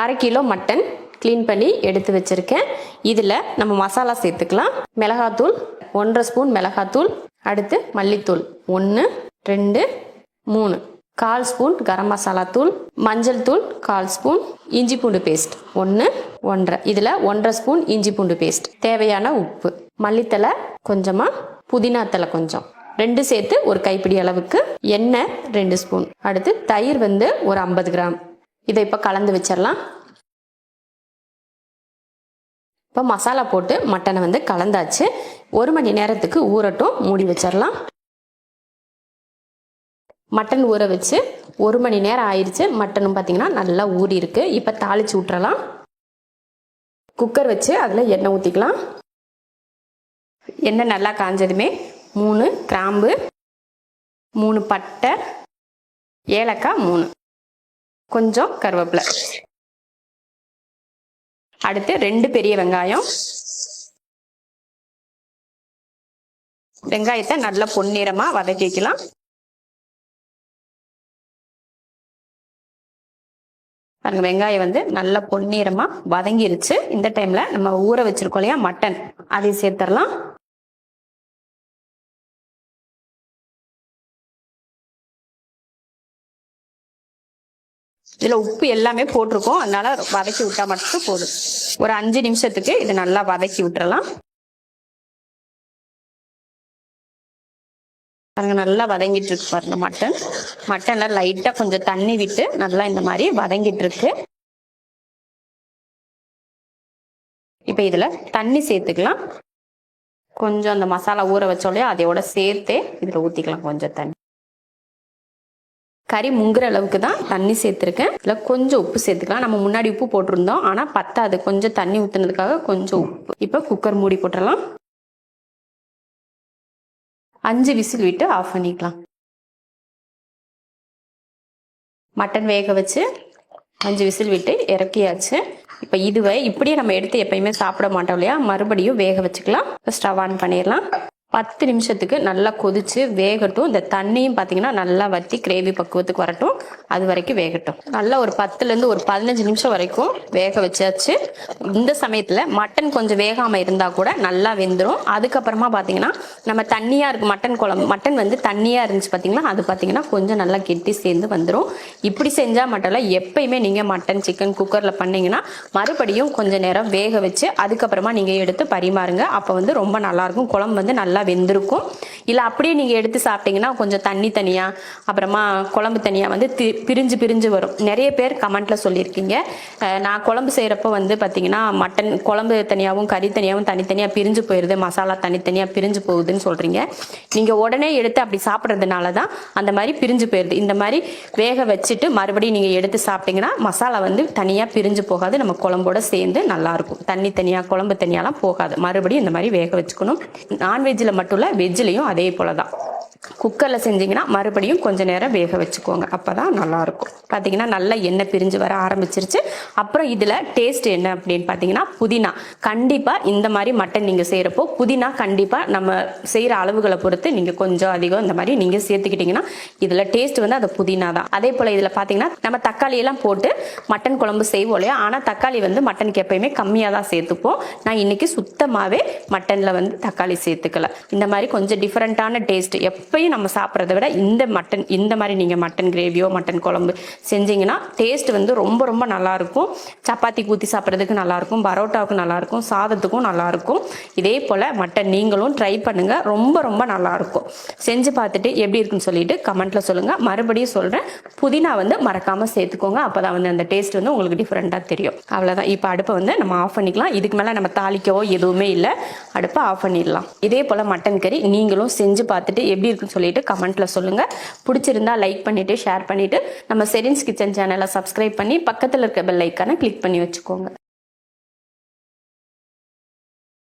அரை kilo mutton clean பண்ணி எடுத்து வச்சுருக்கேன். இதில் நம்ம மசாலா சேர்த்துக்கலாம். மிளகாத்தூள் ஒன்றரை ஸ்பூன் மிளகாத்தூள் அடுத்து மல்லித்தூள் ஒன்று ரெண்டு மூணு. கால் ஸ்பூன் கரம் மசாலா தூள் மஞ்சள் தூள் கால் ஸ்பூன் இஞ்சி பூண்டு பேஸ்ட் ஒன்று ஒன்றரை. இதில் ஒன்றரை ஸ்பூன் இஞ்சி பூண்டு பேஸ்ட் தேவையான உப்பு. மல்லித்தலை கொஞ்சமாக புதினா கொஞ்சம். ரெண்டு சேர்த்து ஒரு கைப்பிடி அளவுக்கு எண்ணெய் ரெண்டு ஸ்பூன். அடுத்து தயிர் வந்து ஒரு ஐம்பது கிராம். இதை இப்போ கலந்து வச்சிடலாம். இப்போ மசாலா போட்டு மட்டனை வந்து கலந்தாச்சு. ஒரு மணி நேரத்துக்கு ஊறட்டும் மூடி வச்சிடலாம். மட்டன் ஊற வச்சு ஒரு மணி நேரம் ஆயிடுச்சு மட்டனும் பார்த்தீங்கன்னா நல்லா ஊறி இருக்கு. இப்போ தாளிச்சு விட்டுறலாம் குக்கர் வச்சு அதில் எண்ணெய் ஊற்றிக்கலாம் எண்ணெய் நல்லா காஞ்சதுமே மூணு கிராம்பு மூணு பட்டை ஏலக்காய் மூணு. கொஞ்சம் கருவேப்பிலை. அடுத்து ரெண்டு பெரிய வெங்காயம். வெங்காயத்தை நல்லா பொன்னிறமாக வதக்கிக்கலாம் பாருங்க வெங்காயம் வந்து நல்லா பொன்னிறமாக வதங்கிருச்சு. இந்த டைம்ல நம்ம ஊற வச்சிருக்கோம் இல்லையா மட்டன் அதை சேர்த்துடலாம். இதில் உப்பு எல்லாமே போட்டிருக்கோம். அதனால வதக்கி விட்டா மட்டும் போதும். ஒரு அஞ்சு நிமிஷத்துக்கு இது நல்லா வதக்கி விட்டுறலாம். பாருங்க நல்லா வதங்கிட்டு இருக்கு பாருங்க மட்டன். மட்டன்ல லைட்டா கொஞ்சம் தண்ணி விட்டு நல்லா இந்த மாதிரி வதங்கிட்டு இருக்கு. இப்போ இதுல தண்ணி சேர்த்துக்கலாம். கொஞ்சம் அந்த மசாலா ஊற வச்சோலையோ அதையோட சேர்த்தே இதுல ஊத்திக்கலாம் கொஞ்சம் தண்ணி. கறி முங்குற அளவுக்கு தான் தண்ணி சேர்த்துருக்கேன். இதில் கொஞ்சம் உப்பு சேர்த்துக்கலாம். நம்ம முன்னாடி உப்பு போட்டிருந்தோம். ஆனால் பத்தாது. கொஞ்சம் தண்ணி ஊற்றுனதுக்காக கொஞ்சம் உப்பு. இப்போ குக்கர் மூடி போட்டுடலாம் அஞ்சு விசில் விட்டு ஆஃப் பண்ணிக்கலாம். மட்டன் வேக வச்சு அஞ்சு விசில் விட்டு இறக்கியாச்சு. இப்போ இதுவை இப்படியே நம்ம எடுத்து எப்பயுமே சாப்பிட மாட்டோம் இல்லையா? மறுபடியும் வேக வச்சுக்கலாம். ஸ்டவ் ஆன் பண்ணிடலாம். பத்து நிமிஷத்துக்கு நல்லா கொதித்து வேகட்டும். இந்த தண்ணியும் பார்த்தீங்கன்னா நல்லா வற்றி கிரேவி பக்குவத்துக்கு வரட்டும். அது வரைக்கும் வேகட்டும். நல்லா ஒரு பத்துலேருந்து ஒரு பதினஞ்சு நிமிஷம் வரைக்கும் வேக வச்சாச்சு. இந்த சமயத்தில் மட்டன் கொஞ்சம் வேகாமல் இருந்தால் கூட நல்லா வெந்துடும் அதுக்கப்புறமா பார்த்தீங்கன்னா நம்ம தண்ணியாக இருக்குது மட்டன் குழம்பு மட்டன் வந்து தண்ணியாக இருந்துச்சு பார்த்தீங்கன்னா அது பார்த்தீங்கன்னா கொஞ்சம் நல்லா கெட்டி சேர்ந்து வந்துடும் இப்படி செஞ்சால் மட்டும் எப்பயுமே நீங்கள் மட்டன் சிக்கன் குக்கரில் பண்ணீங்கன்னா மறுபடியும் கொஞ்சம் நேரம் வேக வச்சு அதுக்கப்புறமா நீங்கள் எடுத்து பரிமாறுங்க. அப்போ வந்து ரொம்ப நல்லாயிருக்கும் குழம்பு வந்து நல்லா வெந்திருக்கும். இல்லை அப்படியே நீங்கள் எடுத்து சாப்பிட்டீங்கன்னா கொஞ்சம் தண்ணி தனியாக அப்புறமா குழம்பு தனியாக வந்து தி பிரிஞ்சு பிரிஞ்சு வரும். நிறைய பேர் கமெண்ட்டில் சொல்லியிருக்கீங்க. நான் குழம்பு செய்கிறப்ப வந்து பார்த்தீங்கன்னா மட்டன் குழம்பு தனியாகவும் கறி தனியாகவும் தனித்தனியாக பிரிஞ்சு போயிடுது மசாலா தனித்தனியாக பிரிஞ்சு போகுதுன்னு சொல்கிறீங்க நீங்கள் உடனே எடுத்து அப்படி சாப்பிட்றதுனால தான் அந்த மாதிரி பிரிஞ்சு போயிடுது இந்த மாதிரி வேக வச்சுட்டு மறுபடியும் நீங்கள் எடுத்து சாப்பிட்டீங்கன்னா மசாலா வந்து தனியாக பிரிஞ்சு போகாது. நம்ம குழம்போட சேர்ந்து நல்லாயிருக்கும் தண்ணி தனியாக குழம்பு தனியாலாம் போகாது. மறுபடியும் இந்த மாதிரி வேக வச்சுக்கணும். நான்வெஜ்ஜில் மட்டும் இல்லை வெஜ்ஜிலையும் அதே போல தான் குக்கரில் செஞ்சீங்கன்னா மறுபடியும் கொஞ்சம் நேரம் வேக வச்சுக்கோங்க. அப்போ தான் நல்லாயிருக்கும். பார்த்தீங்கன்னா நல்லா எண்ணெய் பிரிஞ்சு வர ஆரம்பிச்சிருச்சு. அப்புறம் இதில் டேஸ்ட் என்ன அப்படின்னு பார்த்தீங்கன்னா புதினா. கண்டிப்பாக இந்த மாதிரி மட்டன் நீங்கள் செய்கிறப்போ புதினா கண்டிப்பாக நம்ம செய்கிற அளவுகளை பொறுத்து நீங்கள் கொஞ்சம் அதிகம் இந்த மாதிரி நீங்கள் சேர்த்துக்கிட்டிங்கன்னா இதில் டேஸ்ட் வந்து அது புதினா தான். அதே போல் இதில் பார்த்தீங்கன்னா நம்ம தக்காளியெல்லாம் போட்டு மட்டன் குழம்பு செய்வோம் இல்லையா? ஆனால் தக்காளி வந்து மட்டனுக்கு எப்பயுமே கம்மியாக தான் சேர்த்துப்போம். நான் இன்னைக்கு சுத்தமாகவே மட்டனில் வந்து தக்காளி சேர்த்துக்கல. இந்த மாதிரி கொஞ்சம் டிஃப்ரெண்ட்டான டேஸ்ட் எப்பயும் நம்ம சாப்பிட்றத விட இந்த மட்டன் இந்த மாதிரி நீங்கள் மட்டன் கிரேவியோ மட்டன் குழம்பு செஞ்சீங்கன்னா டேஸ்ட் வந்து ரொம்ப ரொம்ப நல்லாயிருக்கும் சப்பாத்தி ஊற்றி சாப்பிட்றதுக்கு நல்லாயிருக்கும் பரோட்டாவுக்கு நல்லாயிருக்கும் சாதத்துக்கும் நல்லாயிருக்கும் இதே போல் மட்டன் நீங்களும் ட்ரை பண்ணுங்கள் ரொம்ப ரொம்ப நல்லா இருக்கும். செஞ்சு பார்த்துட்டு எப்படி இருக்குன்னு சொல்லிட்டு கமெண்ட்டில் சொல்லுங்கள் மறுபடியும் சொல்கிறேன் புதினா வந்து மறக்காமல் சேர்த்துக்கோங்க. அப்போ தான் வந்து அந்த டேஸ்ட் வந்து உங்களுக்கு டிஃப்ரெண்ட்டாக தெரியும். அவ்வளோதான் இப்போ அடுப்பை வந்து நம்ம ஆஃப் பண்ணிக்கலாம். இதுக்கு மேலே நம்ம தாளிக்கவோ எதுவுமே இல்லை. அடுப்பை ஆஃப் பண்ணிடலாம். இதே போல் மட்டன் கறி நீங்களும் செஞ்சு பார்த்துட்டு எப்படி இருக்குன்னு சொல்லிட்டு கமெண்ட்ல சொல்லுங்க. பிடிச்சிருந்தா லைக் பண்ணிட்டு ஷேர் பண்ணிட்டு நம்ம செரின்ஸ் கிச்சன் சேனலை சப்ஸ்கிரைப் பண்ணி பக்கத்தில் இருக்க பெல் ஐக்கானை கிளிக் பண்ணி வச்சுக்கோங்க.